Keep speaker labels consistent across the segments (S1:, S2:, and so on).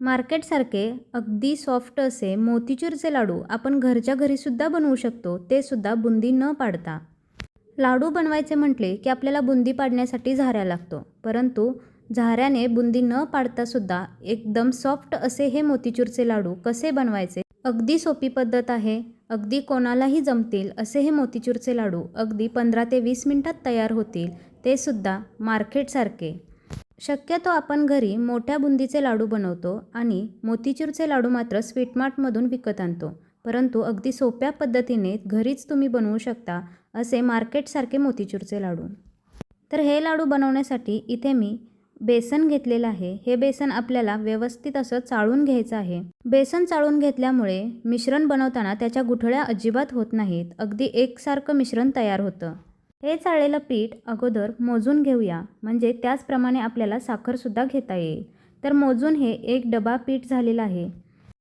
S1: मार्केटसारखे अगदी सॉफ्ट असे मोतीचूरचे लाडू आपण घरच्या घरीसुद्धा बनवू शकतो ते सुद्धा बुंदी न पाडता. लाडू बनवायचे म्हटले की आपल्याला बुंदी पाडण्यासाठी झाऱ्या लागतो परंतु झाऱ्याने बुंदी न पाडतासुद्धा एकदम सॉफ्ट असे हे मोतीचूरचे लाडू कसे बनवायचे? अगदी सोपी पद्धत आहे. अगदी कोणालाही जमतील असे हे मोतीचूरचे लाडू अगदी पंधरा ते वीस मिनटात तयार होतील ते सुद्धा मार्केटसारखे. शक्यतो आपण घरी मोठ्या बुंदीचे लाडू बनवतो आणि मोतीचूरचे लाडू मात्र स्वीटमार्टमधून विकत आणतो. परंतु अगदी सोप्या पद्धतीने घरीच तुम्ही बनवू शकता असे मार्केटसारखे मोतीचूरचे लाडू. तर हे लाडू बनवण्यासाठी इथे मी बेसन घेतलेलं आहे. हे बेसन आपल्याला व्यवस्थित असं चाळून घ्यायचं आहे. बेसन चाळून घेतल्यामुळे मिश्रण बनवताना त्याच्या गुठळ्या अजिबात होत नाहीत. अगदी एकसारखं मिश्रण तयार होतं. हे चाळलेलं पीठ अगोदर मोजून घेऊया. म्हणजे त्याचप्रमाणे आपल्याला साखरसुद्धा घेता येईल. तर मोजून हे एक डबा पीठ झालेलं आहे.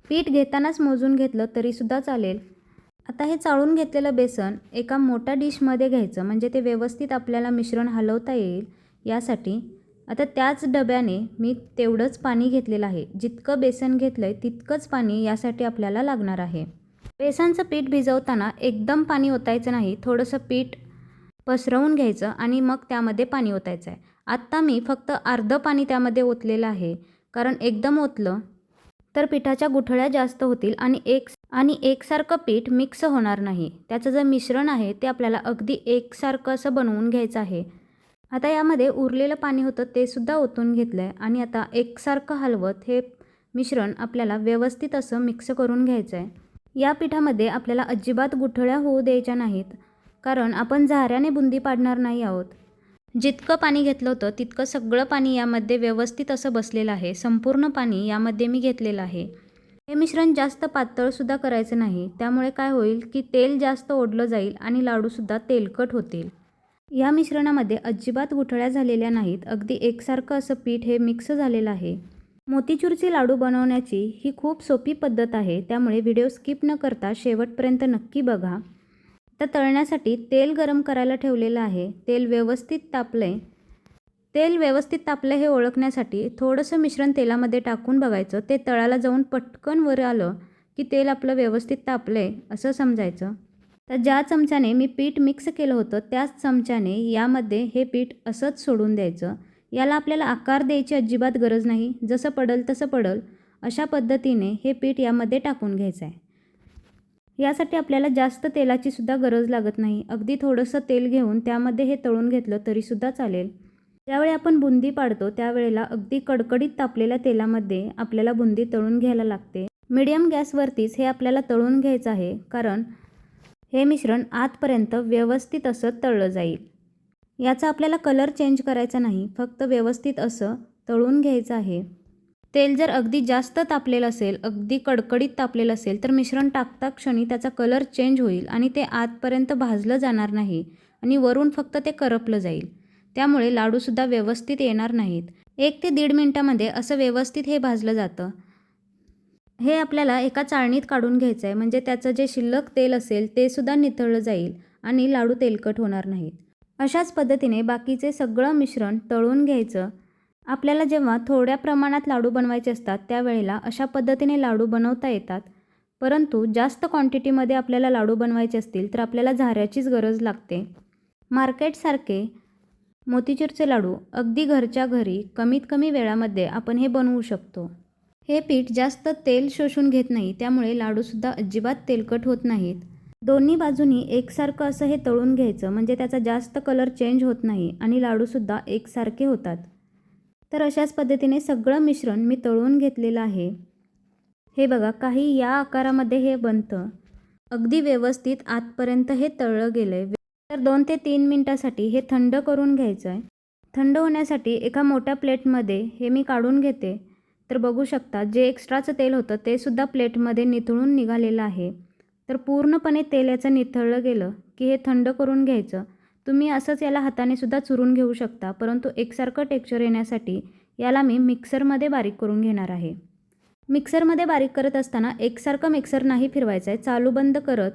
S1: पीठ घेतानाच मोजून घेतलं तरीसुद्धा चालेल. आता हे चाळून घेतलेलं बेसन एका मोठ्या डिशमध्ये घ्यायचं. म्हणजे ते व्यवस्थित आपल्याला मिश्रण हलवता येईल. यासाठी आता त्याच डब्याने मी तेवढंच पाणी घेतलेलं आहे. जितकं बेसन घेतलं आहे तितकंच पाणी यासाठी आपल्याला लागणार आहे. बेसनचं पीठ भिजवताना एकदम पाणी ओतायचं नाही. थोडंसं पीठ पसरवून घ्यायचं आणि मग त्यामध्ये पाणी ओतायचं आहे. आत्ता मी फक्त अर्धं पाणी त्यामध्ये ओतलेलं आहे. कारण एकदम ओतलं तर पिठाच्या गुठळ्या जास्त होतील आणि एक आणि एकसारखं पीठ मिक्स होणार नाही. त्याचं जे मिश्रण आहे ते आपल्याला अगदी एकसारखं असं बनवून घ्यायचं आहे. आता यामध्ये उरलेलं पाणी होतं ते सुद्धा ओतून घेतलं आहे आणि आता एकसारखं हलवत हे मिश्रण आपल्याला व्यवस्थित असं मिक्स करून घ्यायचं आहे. या पिठामध्ये आपल्याला अजिबात गुठळ्या होऊ द्यायच्या नाहीत. कारण आपण झाऱ्याने बुंदी पाडणार नाही आहोत. जितकं पाणी घेतलं होतं तितकं सगळं पाणी यामध्ये व्यवस्थित असं बसलेलं आहे. संपूर्ण पाणी यामध्ये मी घेतलेलं आहे. हे मिश्रण जास्त पातळसुद्धा करायचं नाही. त्यामुळे काय होईल की तेल जास्त ओढलं जाईल आणि लाडूसुद्धा तेलकट होतील. या मिश्रणामध्ये अजिबात गुठळ्या झालेल्या नाहीत. अगदी एकसारखं असं पीठ हे मिक्स झालेलं आहे. मोतीचूरचे लाडू बनवण्याची ही खूप सोपी पद्धत आहे. त्यामुळे व्हिडिओ स्किप न करता शेवटपर्यंत नक्की बघा. तर तळण्यासाठी तेल गरम करायला ठेवलेलं आहे. तेल व्यवस्थित तापलं आहे तेल व्यवस्थित तापलं हे ओळखण्यासाठी थोडंसं मिश्रण तेलामध्ये टाकून बघायचं. ते तळाला जाऊन पटकन वर आलं की तेल आपलं व्यवस्थित तापलं आहे असं समजायचं. तर ज्या चमच्याने मी पीठ मिक्स केलं होतं त्याच चमच्याने यामध्ये हे पीठ असंच सोडून द्यायचं. याला आपल्याला आकार द्यायची अजिबात गरज नाही. जसं पडल तसं पडल. अशा पद्धतीने हे पीठ यामध्ये टाकून घ्यायचं आहे यासाठी आपल्याला जास्त तेलाची सुद्धा गरज लागत नाही. अगदी थोडंसं तेल घेऊन त्यामध्ये हे तळून घेतलं तरीसुद्धा चालेल. ज्यावेळी आपण बुंदी पाडतो त्यावेळेला अगदी कडकडीत तापलेल्या तेलामध्ये आपल्याला बुंदी तळून घ्यायला लागते. मिडियम गॅसवरतीच हे आपल्याला तळून घ्यायचं आहे कारण हे मिश्रण आतपर्यंत व्यवस्थित असं तळलं जाईल. याचा आपल्याला कलर चेंज करायचा नाही फक्त व्यवस्थित असं तळून घ्यायचं आहे. तेल जर अगदी जास्त तापलेलं असेल अगदी कडकडीत तापलेलं असेल तर मिश्रण टाकता क्षणी त्याचा कलर चेंज होईल आणि ते आतपर्यंत भाजलं जाणार नाही आणि वरून फक्त ते करपलं जाईल. त्यामुळे लाडूसुद्धा व्यवस्थित येणार नाहीत. एक ते दीड मिनटामध्ये असं व्यवस्थित हे भाजलं जातं. हे आपल्याला एका चाळणीत काढून घ्यायचं आहे म्हणजे त्याचं जे शिल्लक तेल असेल ते सुद्धा निथळलं जाईल आणि लाडू तेलकट होणार नाहीत. अशाच पद्धतीने बाकीचे सगळं मिश्रण तळून घ्यायचं आपल्याला जेव्हा थोड्या प्रमाणात लाडू बनवायचे असतात त्यावेळेला अशा पद्धतीने लाडू बनवता येतात. परंतु जास्त क्वांटिटीमध्ये आपल्याला लाडू बनवायचे असतील तर आपल्याला झाऱ्याचीच गरज लागते. मार्केटसारखे मोतीचूरचे लाडू अगदी घरच्या घरी कमीत कमी वेळामध्ये आपण हे बनवू शकतो. हे पीठ जास्त तेल शोषून घेत नाही त्यामुळे लाडूसुद्धा अजिबात तेलकट होत नाहीत. दोन्ही बाजूनी एकसारखं असं हे तळून घ्यायचं म्हणजे त्याचा जास्त कलर चेंज होत नाही आणि लाडूसुद्धा एकसारखे होतात. तर अशाच पद्धतीने सगळं मिश्रण मी तळून घेतलेलं आहे. हे बघा काही या आकारामध्ये हे बनतं. अगदी व्यवस्थित आतपर्यंत हे तळलं गेलं आहे तर दोन ते तीन मिनटासाठी हे थंड करून घ्यायचं आहे थंड होण्यासाठी एका मोठ्या प्लेटमध्ये हे मी काढून घेते. तर बघू शकता जे एक्स्ट्राचं तेल होतं ते सुद्धा प्लेटमध्ये निथळून निघालेलं आहे. तर पूर्णपणे तेल याचं निथळलं गेलं की हे थंड करून घ्यायचं. तुम्ही असंच याला हाताने सुद्धा चुरून घेऊ शकता परंतु एकसारखं टेक्स्चर येण्यासाठी याला मी मिक्सरमध्ये बारीक करून घेणार आहे. मिक्सरमध्ये बारीक करत असताना एकसारखं मिक्सर नाही फिरवायचं आहे चालू बंद करत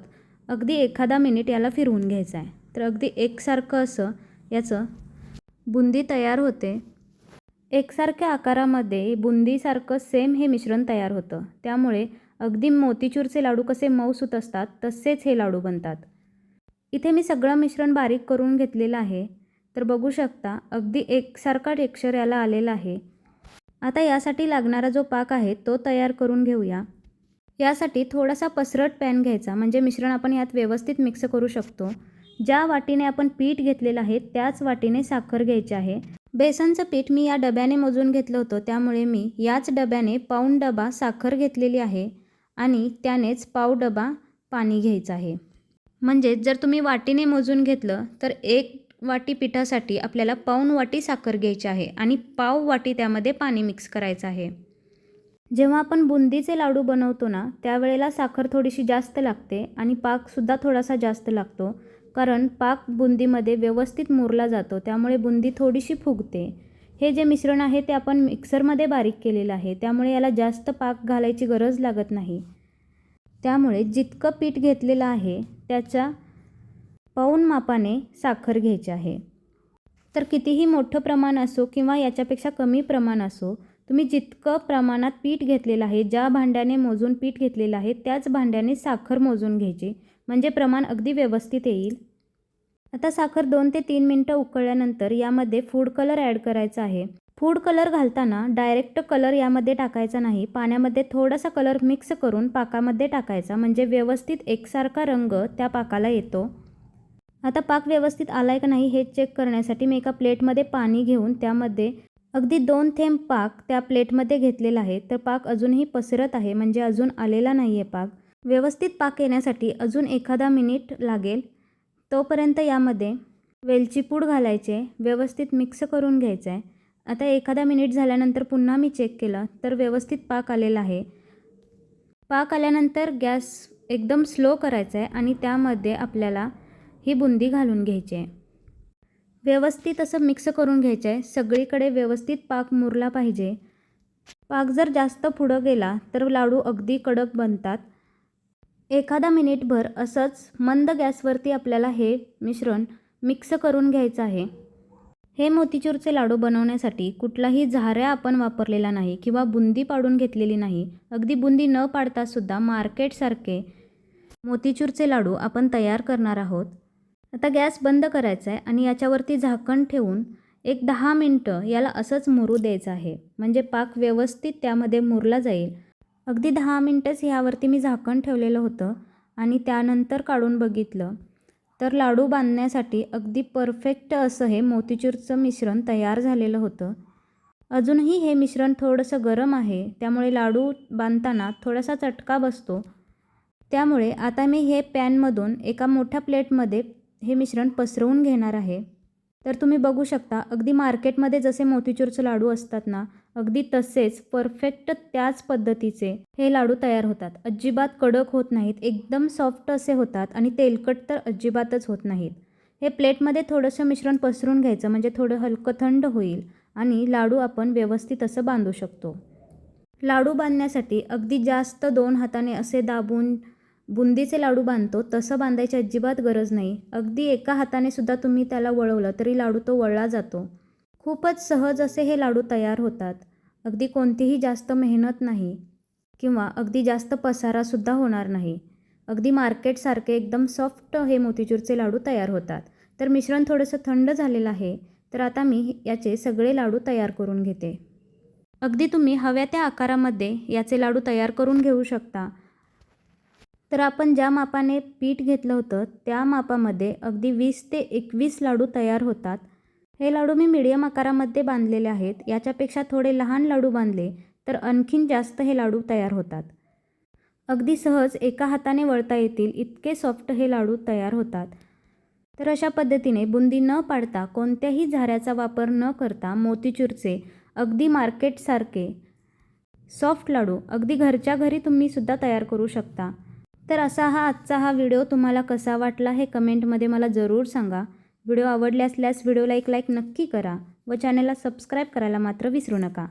S1: अगदी एखादा मिनिट याला फिरवून घ्यायचं आहे. तर अगदी एकसारखं असं याचं बुंदी तयार होते. एकसारख्या आकारामध्ये बुंदीसारखं सेम हे मिश्रण तयार होतं. त्यामुळे अगदी मोतीचूरचे लाडू कसे मऊसूत असतात तसेच हे लाडू बनतात. इथे मी सगळं मिश्रण बारीक करून घेतलेलं आहे. तर बघू शकता अगदी एकसारखा टेक्स्चर याला आलेला आहे. आता यासाठी लागणारा जो पाक आहे तो तयार करून घेऊया. यासाठी थोडासा पसरट पॅन घ्यायचा म्हणजे मिश्रण आपण यात व्यवस्थित मिक्स करू शकतो. ज्या वाटीने आपण पीठ घेतलेलं आहे त्याच वाटीने साखर घ्यायची आहे. बेसनचं पीठ मी या डब्याने मोजून घेतलं होतं त्यामुळे मी याच डब्याने पाऊण डबा साखर घेतलेली आहे आणि त्यानेच पाव डबा पाणी घ्यायचं आहे. म्हणजेच जर तुम्ही वाटीने मोजून घेतलं तर एक वाटी पिठासाठी आपल्याला पाऊण वाटी साखर घ्यायची आहे आणि पाव वाटी त्यामध्ये पाणी मिक्स करायचं आहे. जेव्हा आपण बुंदीचे लाडू बनवतो ना त्यावेळेला साखर थोडीशी जास्त लागते आणि पाकसुद्धा थोडासा जास्त लागतो कारण पाक बुंदीमध्ये व्यवस्थित मुरला जातो त्यामुळे बुंदी थोडीशी फुगते. हे जे मिश्रण आहे ते आपण मिक्सरमध्ये बारीक केलेलं आहे त्यामुळे याला जास्त पाक घालायची गरज लागत नाही. त्यामुळे जितकं पीठ घेतलेलं आहे त्याच्या पाऊण मापाने साखर घ्यायची आहे. तर कितीही मोठं प्रमाण असो किंवा याच्यापेक्षा कमी प्रमाण असो तुम्ही जितकं प्रमाणात पीठ घेतलेलं आहे ज्या भांड्याने मोजून पीठ घेतलेलं आहे त्याच भांड्याने साखर मोजून घ्यायची. म्हणजे प्रमाण अगदी व्यवस्थित येईल. आता साखर दोन ते तीन मिनटं उकळल्यानंतर यामध्ये फूड कलर ॲड करायचा आहे. फूड कलर घालताना डायरेक्ट कलर यामध्ये टाकायचा नाही. पाण्यामध्ये थोडासा कलर मिक्स करून पाकामध्ये टाकायचा. म्हणजे व्यवस्थित एकसारखा रंग त्या पाकाला येतो. आता पाक व्यवस्थित आला आहे का नाही हे चेक करण्यासाठी मी एका प्लेटमध्ये पाणी घेऊन त्यामध्ये अगदी दोन थेंब पाक त्या प्लेटमध्ये घेतलेला आहे. तर पाक अजूनही पसरत आहे म्हणजे अजून आलेला नाही आहे पाक. व्यवस्थित पाक येण्यासाठी अजून एखादा मिनिट लागेल. तोपर्यंत यामध्ये वेलची पूड घालायचे व्यवस्थित मिक्स करून घ्यायचं आहे आता एखादा मिनिट झाल्यानंतर पुन्हा मी चेक केलं तर व्यवस्थित पाक आलेला आहे. पाक आल्यानंतर गॅस एकदम स्लो करायचा आहे आणि त्यामध्ये आपल्याला ही बुंदी घालून घ्यायची आहे. व्यवस्थित असं मिक्स करून घ्यायचं आहे सगळीकडे व्यवस्थित पाक मुरला पाहिजे. पाक जर जास्त पुढं गेला तर लाडू अगदी कडक बनतात. एखादा मिनिटभर असंच मंद गॅसवरती आपल्याला हे मिश्रण मिक्स करून घ्यायचं आहे. हे मोतीचूरचे लाडू बनवण्यासाठी कुठलाही झाऱ्या आपण वापरलेला नाही किंवा बुंदी पाडून घेतलेली नाही. अगदी बुंदी न पाडतासुद्धा मार्केटसारखे मोतीचूरचे लाडू आपण तयार करणार आहोत. आता गॅस बंद करायचा आहे आणि याच्यावरती झाकण ठेवून एक दहा मिनटं याला असंच मुरू द्यायचं आहे. म्हणजे पाक व्यवस्थित त्यामध्ये मुरला जाईल. अगदी दहा मिनटंच ह्यावरती मी झाकण ठेवलेलं होतं आणि त्यानंतर काढून बघितलं. तर लाडू बांधण्यासाठी अगदी परफेक्ट असं हे मोतीचूरचं मिश्रण तयार झालेलं होतं. अजूनही हे मिश्रण थोडंसं गरम आहे त्यामुळे लाडू बांधताना थोडासा चटका बसतो. त्यामुळे आता मी हे पॅनमधून एका मोठ्या प्लेटमध्ये हे मिश्रण पसरवून घेणार आहे. तर तुम्ही बघू शकता अगदी मार्केटमध्ये जसे मोतीचूरचे लाडू असतात ना अगदी तसेच परफेक्ट त्याच पद्धतीचे हे लाडू तयार होतात. अजिबात कडक होत नाहीत एकदम सॉफ्ट असे होतात आणि तेलकट तर अजिबातच होत नाहीत. हे प्लेटमध्ये थोडंसं मिश्रण पसरून घ्यायचं म्हणजे थोडं हलकं थंड होईल आणि लाडू आपण व्यवस्थित असं बांधू शकतो. लाडू बांधण्यासाठी अगदी जास्त दोन हाताने असे दाबून बुंदीचे लाडू बांधतो तसं बांधायची अजिबात गरज नाही. अगदी एका हाताने सुद्धा तुम्ही त्याला वळवलं तरी लाडू तो वळला जातो. खूपच सहज असे हे लाडू तयार होतात. अगदी कोणतीही जास्त मेहनत नाही किंवा अगदी जास्त पसारासुद्धा होणार नाही. अगदी मार्केटसारखे एकदम सॉफ्ट हे मोतीचूरचे लाडू तयार होतात. तर मिश्रण थोडंसं थंड झालेलं आहे तर आता मी याचे सगळे लाडू तयार करून घेते. अगदी तुम्ही हव्या त्या आकारामध्ये याचे लाडू तयार करून घेऊ शकता. तर आपण ज्या मापाने पीठ घेतलं होतं त्या मापामध्ये अगदी वीस ते एकवीस लाडू तयार होतात. हे लाडू मी मिडियम आकारामध्ये बांधलेले आहेत. याच्यापेक्षा थोडे लहान लाडू बांधले तर आणखीन जास्त हे लाडू तयार होतात. अगदी सहज एका हाताने वळता येतील इतके सॉफ्ट हे लाडू तयार होतात. तर अशा पद्धतीने बुंदी न पाडता कोणत्याही झाऱ्याचा वापर न करता मोतीचूरचे अगदी मार्केटसारखे सॉफ्ट लाडू अगदी घरच्या घरी तुम्हीसुद्धा तयार करू शकता. तर असा हा आजचा हा व्हिडिओ तुम्हाला कसा वाटला हे कमेंटमध्ये मला जरूर सांगा. व्हिडिओ आवडले असल्यास व्हिडिओला एक लाईक नक्की करा व चॅनलला सबस्क्राईब करायला मात्र विसरू नका.